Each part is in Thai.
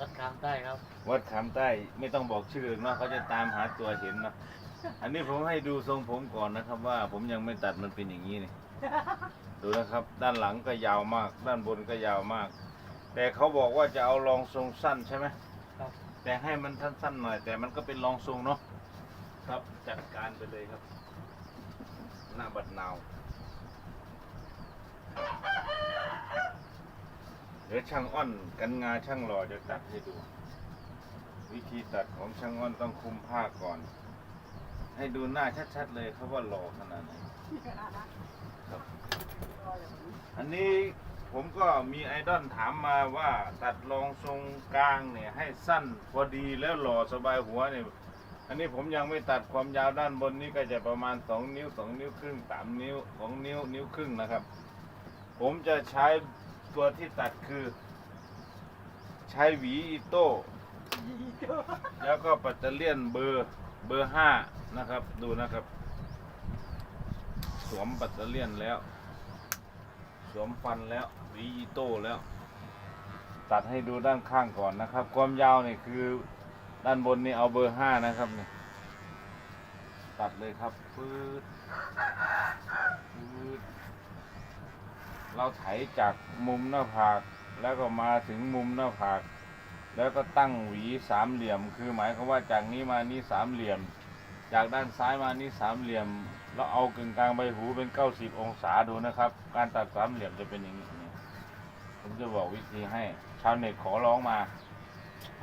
วัดคามใต้ครับวัดขามใต้ไม่ต้องบอกชื่อเนาะเขาจะตามหาตัวเห็นเนาะอันนี้ผมให้ดูทรงผมก่อนนะครับ ว่าผมยังไม่ตัดมันเป็นอย่างนี้นี่ดูนะครับ ด้านหลังก็ยาวมาก ด้านบนก็ยาวมาก แต่เขาบอกว่าจะเอารองทรงสั้นใช่ไหมครับ แต่ให้มันสั้นๆหน่อย แต่มันก็เป็นรองทรงเนาะครับจัดการไปเลยครับ หน้าบัดนาว ดี๋ยวช่างอ้อนกันงาช่างหล่อจะตัดให้ดู วิธีตัดของช่างอ้อนต้องคุมผ้าก่อน ให้ดูหน้าชัดๆเลยครับว่าหล่อขนาดไหนครับ อันนี้ผมก็มีไอดอลถามมาว่าตัดรองทรงกลางเนี่ย ให้สั้นพอดีแล้วหล่อสบายหัวเนี่ยอันนี้ผมยังไม่ตัดความยาวด้านบนนี่ก็จะประมาณ 2 นิ้ว 2 นิ้วครึ่ง 3 นิ้ว 2 นิ้ว นิ้วครึ่งนะครับ ผมจะใช้ ตัวที่ตัดคือ ใช้หวีอีโต้ แล้วก็ปัตเตอร์เลียนเบอร์เบอร์ห้านะครับ ดูนะครับ สวมปัตเตอร์เลียนแล้ว สวมฟันแล้วหวีอีโต้แล้ว ตัดให้ดูด้านข้างก่อนนะครับ ความยาวเนี่ยคือด้านบนนี่เอาเบอร์ห้านะครับเนี่ยตัดเลยครับปื๊ดปื๊ด เราไถจากมุมหน้าผากแล้วก็มาถึงมุมหน้าผาก แล้วก็ตั้งหวีสามเหลี่ยม คือหมายความว่าจากนี้มานี้สามเหลี่ยม จากด้านซ้ายมานี้สามเหลี่ยม แล้วเอากึ่งกลางใบหูเป็นเก้าสิบองศาดูนะครับ การตัดสามเหลี่ยมจะเป็นอย่างนี้ ผมจะบอกวิธีให้ ชาวเน็ตขอร้องมา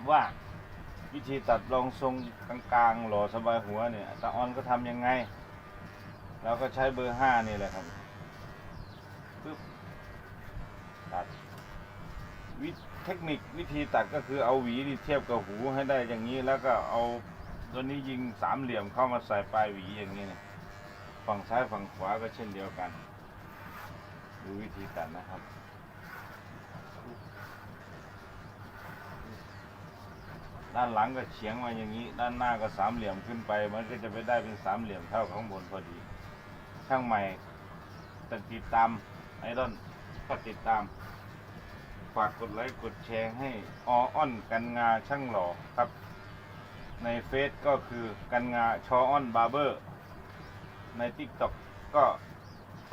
ว่าวิธีตัดรองทรงกลางๆหล่อสบายหัวเนี่ยตาออนก็ทำยังไง เราก็ใช้เบอร์ห้านี่แหละครับ ตัดวิเทคนิควิธีตัดก็คือเอาหวีนี่เทียบกับหูให้ได้อย่างนี้ แล้วก็เอาตัวนี้ยิงสามเหลี่ยมเข้ามาใส่ปลายหวีอย่างนี้เนี่ยฝั่งซ้ายฝั่งขวาก็เช่นเดียวกัน ดูวิธีตัดนะครับด้านหลังก็เฉียงมาอย่างนี้ ด้านหน้าก็สามเหลี่ยมขึ้นไป มันก็จะไปได้เป็นสามเหลี่ยมเท่าข้างบนพอดี ช่างใหม่ติดตามไอดอน ก็ติดตาม ฝากกดไลค์กดแชร์ให้ออ้อนกันงาช่างหล่อครับ ในเฟซก็คือกันงาชออ้อนบาร์เบอร์ ในทิกตอกก็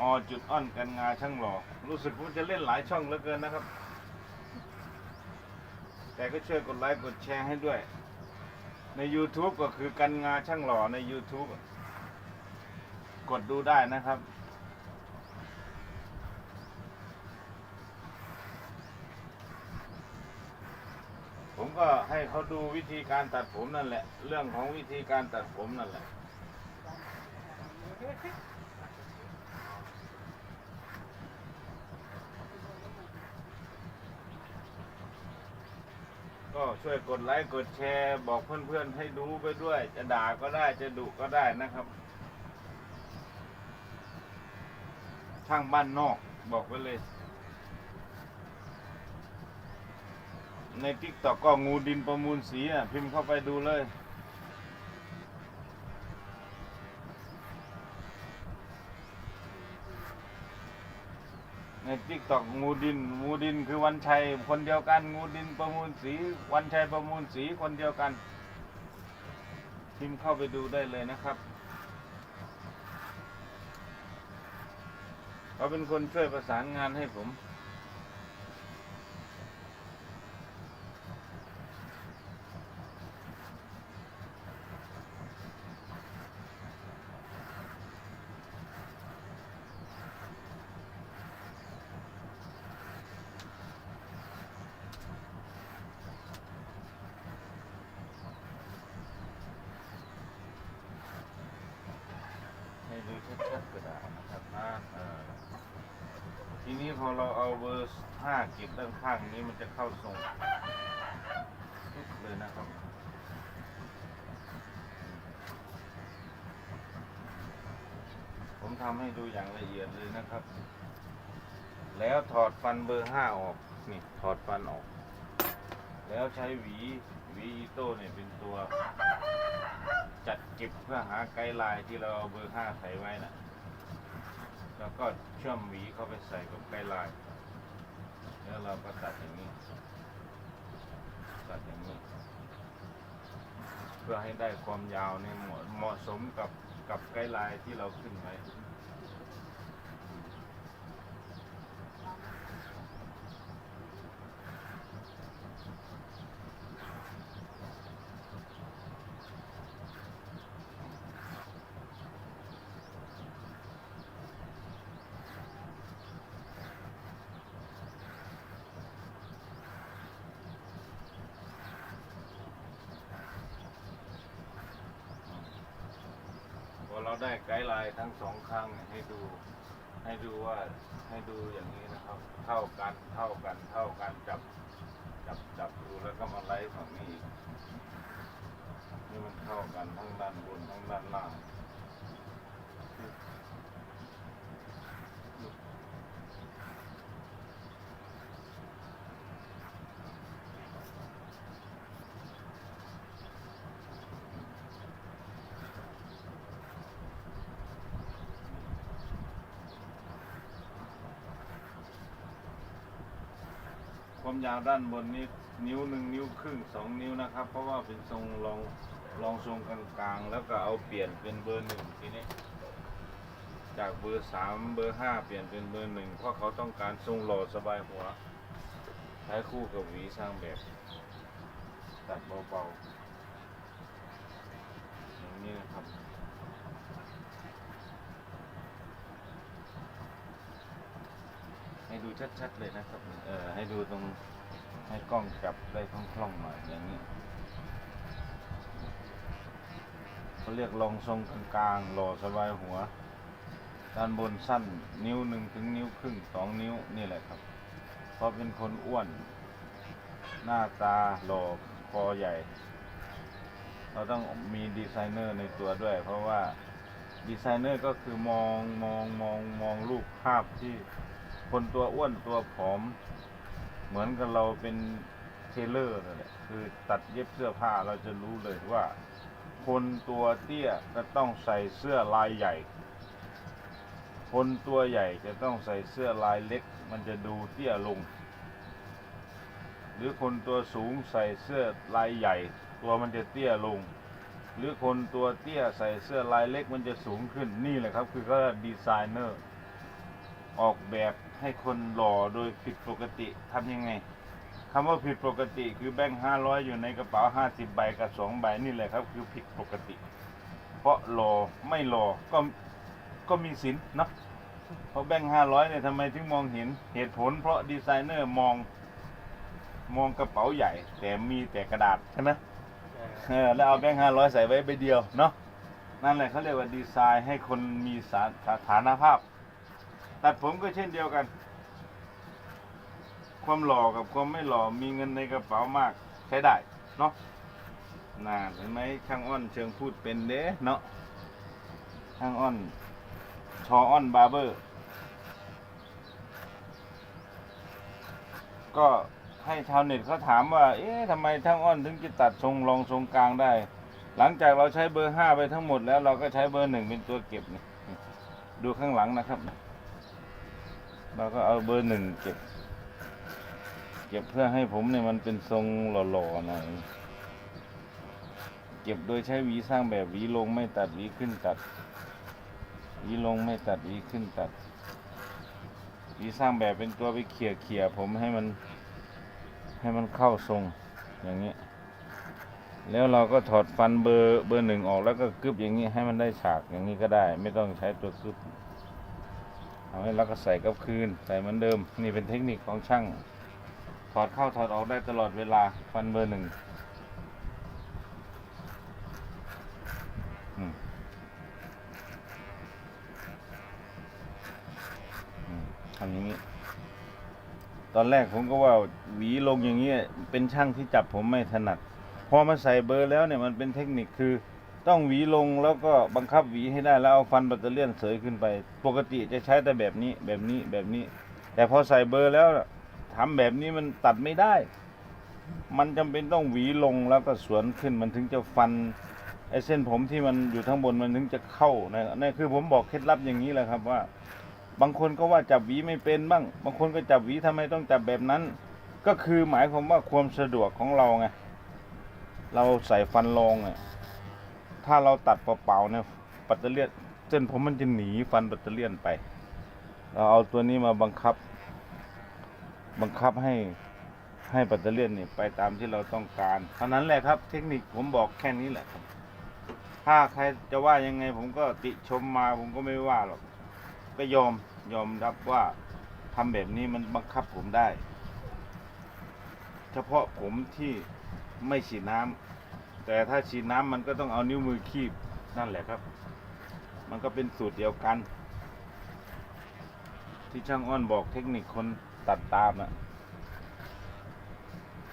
อจุดอ้อนกันงาช่างหล่อรู้สึกผมจะเล่นหลายช่องเหลือเกินนะครับ แต่ก็ช่วยกดไลค์กดแชร์ให้ด้วย ใน YouTube ก็คือกันงาช่างหล่อใน YouTube กดดูได้นะครับ ก็ให้เขาดูวิธีการตัดผมนั่นแหละ เรื่องของวิธีการตัดผมนั่นแหละ ก็ช่วยกดไลค์กดแชร์ บอกเพื่อนๆให้ดูไปด้วย จะด่าก็ได้จะดุก็ได้นะครับ ช่างบ้านนอกบอกไว้เลย ในทิกตอกก็งูดินประมูลสีอะ พิมพ์เข้าไปดูเลย ในทิกตอกงูดิน งูดินคือวันชัย คนเดียวกัน งูดินประมูลสี วันชัยประมูลสีคนเดียวกัน พิมพ์เข้าไปดูได้เลยนะครับเขาเป็นคนช่วยประสานงานให้ผม ให้ดูชัดๆก็ได้นะครับนะเอ่อทีนี้ พอเราเอาเบอร์ห้าเก็บด้านข้างนี้มันจะเข้าทรงปึ๊บเลยนะครับผมทำให้ดูอย่างละเอียดเลยนะครับ แล้วถอดฟันเบอร์ห้าออก นี่ถอดฟันออก แล้วใช้หวีหวีอีโต้เนี่ยเป็นตัว จัดเก็บเพื่อหาไกด์ไลน์ที่เราเอาเบอร์ห้าใส่ไว้น่ะ แล้วก็เชื่อมหวีเข้าไปใส่กับไกลาย แล้วเราก็ตัดอย่างนี้ ตัดอย่างนี้ เพื่อให้ได้ความยาวในเหมาะเหมาะสมกับกับไกลายที่เราขึ้นไว้ เราได้ไกด์ไลน์ทั้งสองข้างให้ดู ให้ดูว่าให้ดูอย่างนี้นะครับ เท่ากันเท่ากันเท่ากันจับจับจับดูแล้วก็มาไล่ฝั่งนี้นี่มันเท่ากันทั้งด้านบนทั้งด้านล่าง ความยาวด้านบนนี้นิ้วหนึ่งนิ้วครึ่งสองนิ้วนะครับ เพราะว่าเป็นทรงรองรองทรงกลางๆ แล้วก็เอาเปลี่ยนเป็นเบอร์หนึ่งทีนี้ จากเบอร์สามเบอร์ห้าเปลี่ยนเป็นเบอร์หนึ่งเพราะเขาต้องการทรงหล่อสบายหัวใช้คู่กับหวีสร้างแบบ ตัดเบาๆอย่างนี้นะครับ ให้ ดูชัดๆเลยนะครับ เออให้ดูตรงให้กล้องจับได้คล่องๆหน่อยอย่างนี้เขาเรียกรองทรงกลางๆหล่อสบายหัว ด้านบนสั้นนิ้วหนึ่งถึงนิ้วครึ่งสองนิ้วนี่แหละครับ เพราะเป็นคนอ้วน หน้าตาหล่อคอใหญ่ เราต้องมีดีไซเนอร์ในตัวด้วย เพราะว่าดีไซเนอร์ก็คือมองมองมองมองรูปภาพที่ คนตัวอ้วนตัวผอม เหมือนกับเราเป็นเทเลอร์นั่นแหละคือตัดเย็บเสื้อผ้าเราจะรู้เลยว่า คนตัวเตี้ยจะต้องใส่เสื้อลายใหญ่ คนตัวใหญ่จะต้องใส่เสื้อลายเล็ก มันจะดูเตี้ยลง หรือคนตัวสูงใส่เสื้อลายใหญ่ ตัวมันจะเตี้ยลง หรือคนตัวเตี้ยใส่เสื้อลายเล็กมันจะสูงขึ้นนี่แหละครับ คือเขาดีไซเนอร์ ออกแบบให้คนหล่อโดยผิดปกติทำยังไงคำว่าผิดปกติคือแบงค์ห้าร้อยอยู่ในกระเป๋าห้าสิบใบกับสองใบนี่แหละครับ คือผิดปกติ เพราะหล่อไม่หล่อก็ก็มีสินเนาะเพราะแบงค์ห้าร้อยเนี่ยทำไมถึงมองเห็นเหตุผล เพราะดีไซเนอร์มองมองกระเป๋าใหญ่ แต่มีแต่กระดาษใช่ไหมเออแล้วเอาแบงค์ห้าร้อยใส่ไว้ใบเดียวเนาะนั่นแหละเขาเรียกว่าดีไซน์ให้คนมีสาสถานภาพ ตัดผมก็เช่นเดียวกัน ความหล่อกับความไม่หล่อมีเงินในกระเป๋ามากใช้ได้เนาะน่าเห็นไหมช่างอ้อนเชิงพูดเป็นเด้เนาะช่างอ้อนชออ้อนบาร์เบอร์ ก็ให้ชาวเน็ตเขาถามว่า เอ๊ะทำไมช่างอ้อนถึงจะตัดทรงรองทรงกลางได้ หลังจากเราใช้เบอร์ห้าไปทั้งหมดแล้วเราก็ใช้เบอร์หนึ่งเป็นตัวเก็บนี่ดูข้างหลังนะครับ เราก็เอาเบอร์หนึ่งเก็บ เก็บเพื่อให้ผมเนี่ยมันเป็นทรงหล่อๆหน่อย เก็บโดยใช้หวีสร้างแบบหวีลงไม่ตัดหวีขึ้นตัดหวีลงไม่ตัดหวีขึ้นตัดหวีสร้างแบบเป็นตัวไปเขี่ยเขี่ยๆผมให้มันให้มันเข้าทรงอย่างนี้ แล้วเราก็ถอดฟันเบอร์เบอร์หนึ่งออกแล้วก็กึบอย่างนี้ให้มันได้ฉากอย่างนี้ก็ได้ ไม่ต้องใช้ตัวกึบ เอาให้แล้วก็ใส่กับคืน ใส่เหมือนเดิม นี่เป็นเทคนิคของช่าง ถอดเข้าถอดออกได้ตลอดเวลาฟันเบอร์หนึ่งทำอย่างนี้ ตอนแรกผมก็ว่าหวีลงอย่างนี้ยเป็นช่างที่จับผมไม่ถนัด พอมาใส่เบอร์แล้วเนี่ยมันเป็นเทคนิคคือ ต้องหวีลงแล้วก็บังคับหวีให้ได้แล้วเอาฟันแบตเตอเลี่ยนเสยขึ้นไป ปกติจะใช้แต่แบบนี้แบบนี้แบบนี้ แต่พอใส่เบอร์แล้วน่ะทำแบบนี้มันตัดไม่ได้ มันจำเป็นต้องหวีลงแล้วก็สวนขึ้นมันถึงจะฟันไอเส้นผมที่มันอยู่ทั้งบนมันถึงจะเข้านะนี่คือผมบอกเคล็ดลับอย่างนี้แหละครับว่า บางคนก็ว่าจับหวีไม่เป็นบ้าง บางคนก็จับหวีทำไมต้องจับแบบนั้น ก็คือหมายความว่าความสะดวกของเราไงเราใส่ฟันรองอะ ถ้าเราตัดเปล่าๆเนี่ยปัตเตอร์เลียนเส้นผมมันจะหนีฟันปัตเตอร์เลียนไป เราเอาตัวนี้มาบังคับ บังคับให้ให้ปัตเตอร์เลียนนี่ไปตามที่เราต้องการเท่านั้นแหละครับ เทคนิคผมบอกแค่นี้แหละครับถ้าใครจะว่ายังไง ผมก็ติชมมาผมก็ไม่ว่าหรอกก็ยอมยอมรับว่าทำแบบนี้มันบังคับผมได้ เฉพาะผมที่ไม่ฉีดน้ำ แต่ถ้าฉีดน้ำมันก็ต้องเอานิ้วมือคีบนั่นแหละครับ มันก็เป็นสูตรเดียวกัน ที่ช่างอ้อนบอกเทคนิคคนตัดตามอะ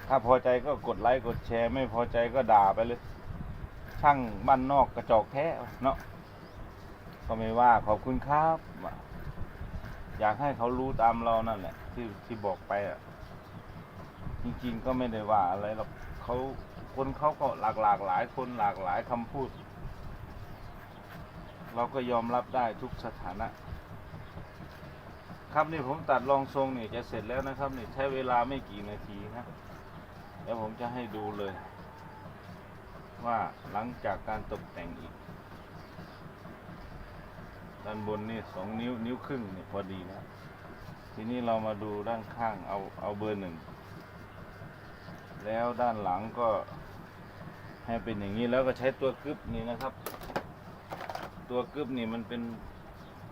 ถ้าพอใจก็กดไลค์กดแชร์ ไม่พอใจก็ด่าไปเลย ช่างบ้านนอกกระจอกแท้เนาะก็ไม่ว่าขอบคุณครับ อยากให้เขารู้ตามเรานั่นแหละที่ที่บอกไปอะ จริง ๆ ก็ไม่ได้ว่าอะไรหรอกเขา คนเขาก็หลากหลากหลายคนหลากหลายคำพูด เราก็ยอมรับได้ทุกสถานะ ครับนี่ผมตัดรองทรงนี่จะเสร็จแล้วนะครับนี่ใช้เวลาไม่กี่นาทีนะเดี๋ยวผมจะให้ดูเลย ว่าหลังจากการตกแต่งอีก ด้านบนนี่สองนิ้วนิ้วครึ่งนี่พอดีแล้วทีนี้เรามาดูด้านข้างเอาเอาเบอร์หนึ่งแล้วด้านหลังก็ ให้เป็นอย่างนี้แล้วก็ใช้ตัวกึบนี่นะครับ ตัวกึบนี่มันเป็น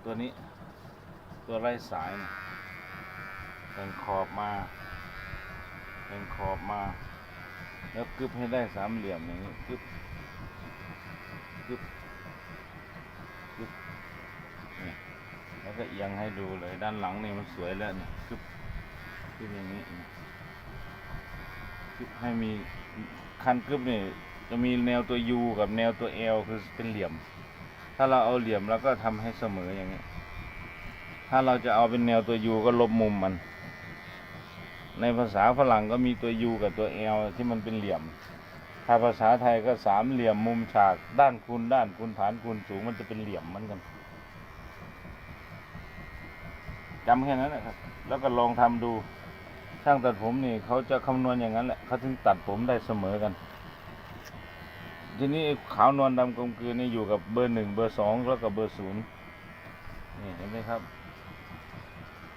ตัวนี้ ตัวไร้สายแบ่งขอบมาแบ่งขอบมา แล้วกึบให้ได้สามเหลี่ยมอย่างนี้กึบกึบกึบแล้วก็เอียงให้ดูเลยด้านหลังนี่มันสวยแล้วนี่กึบกึบอย่างนี้กึบให้มีคันกึบนี่ จะมีแนวตัว U กับแนวตัว L คือเป็นเหลี่ยม ถ้าเราเอาเหลี่ยมแล้วก็ทำให้เสมออย่างนี้ ถ้าเราจะเอาเป็นแนวตัว U ก็ลบมุมมัน ในภาษาฝรั่งก็มีตัว U กับตัว L ที่มันเป็นเหลี่ยม ถ้าภาษาไทยก็สามเหลี่ยมมุมฉากด้านคูณด้านคูณฐานคูณสูงมันจะเป็นเหลี่ยมเหมือนกันจำแค่นั้นนะครับ แล้วก็ลองทำดู ช่างตัดผมนี่เขาจะคำนวณอย่างนั้นแหละเขาถึงตัดผมได้เสมอกัน ทีนี้ขาวนวลดำกลมกลืนนี่อยู่กับเบอร์หนึ่งเบอร์สองแล้วก็เบอร์ศูนย์นี่เห็นไหมครับ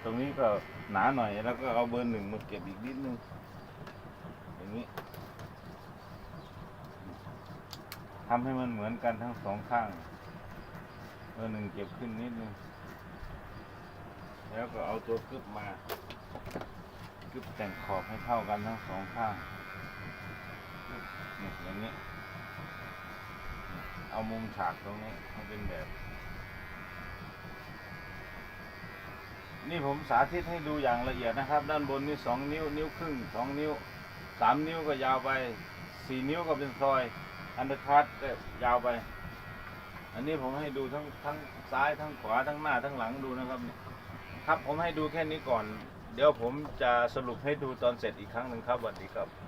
ตรงนี้ก็หนาหน่อยแล้วก็เอาเบอร์หนึ่งมาเก็บอีกนิดนึงอย่างนี้ทำให้มันเหมือนกันทั้งสองข้างเบอร์หนึ่งเก็บขึ้นนิดนึงแล้วก็เอาตัวกึบมากึบแต่งขอบให้เท่ากันทั้งสองข้างนี่อย่างนี้ เอามุมฉากตรงนี้ให้เป็นแบบ นี่ผมสาธิตให้ดูอย่างละเอียดนะครับ ด้านบนนี่สองนิ้ว นิ้วครึ่งสองนิ้วสามนิ้วก็ยาวไปสี่นิ้วก็เป็นซอย อันเดอร์คัตก็ยาวไป อันนี้ผมให้ดูทั้งทั้งซ้ายทั้งขวาทั้งหน้าทั้งหลังดูนะครับนี่ครับผมให้ดูแค่นี้ก่อน เดี๋ยวผมจะสรุปให้ดูตอนเสร็จอีกครั้งหนึ่งครับสวัสดีครับ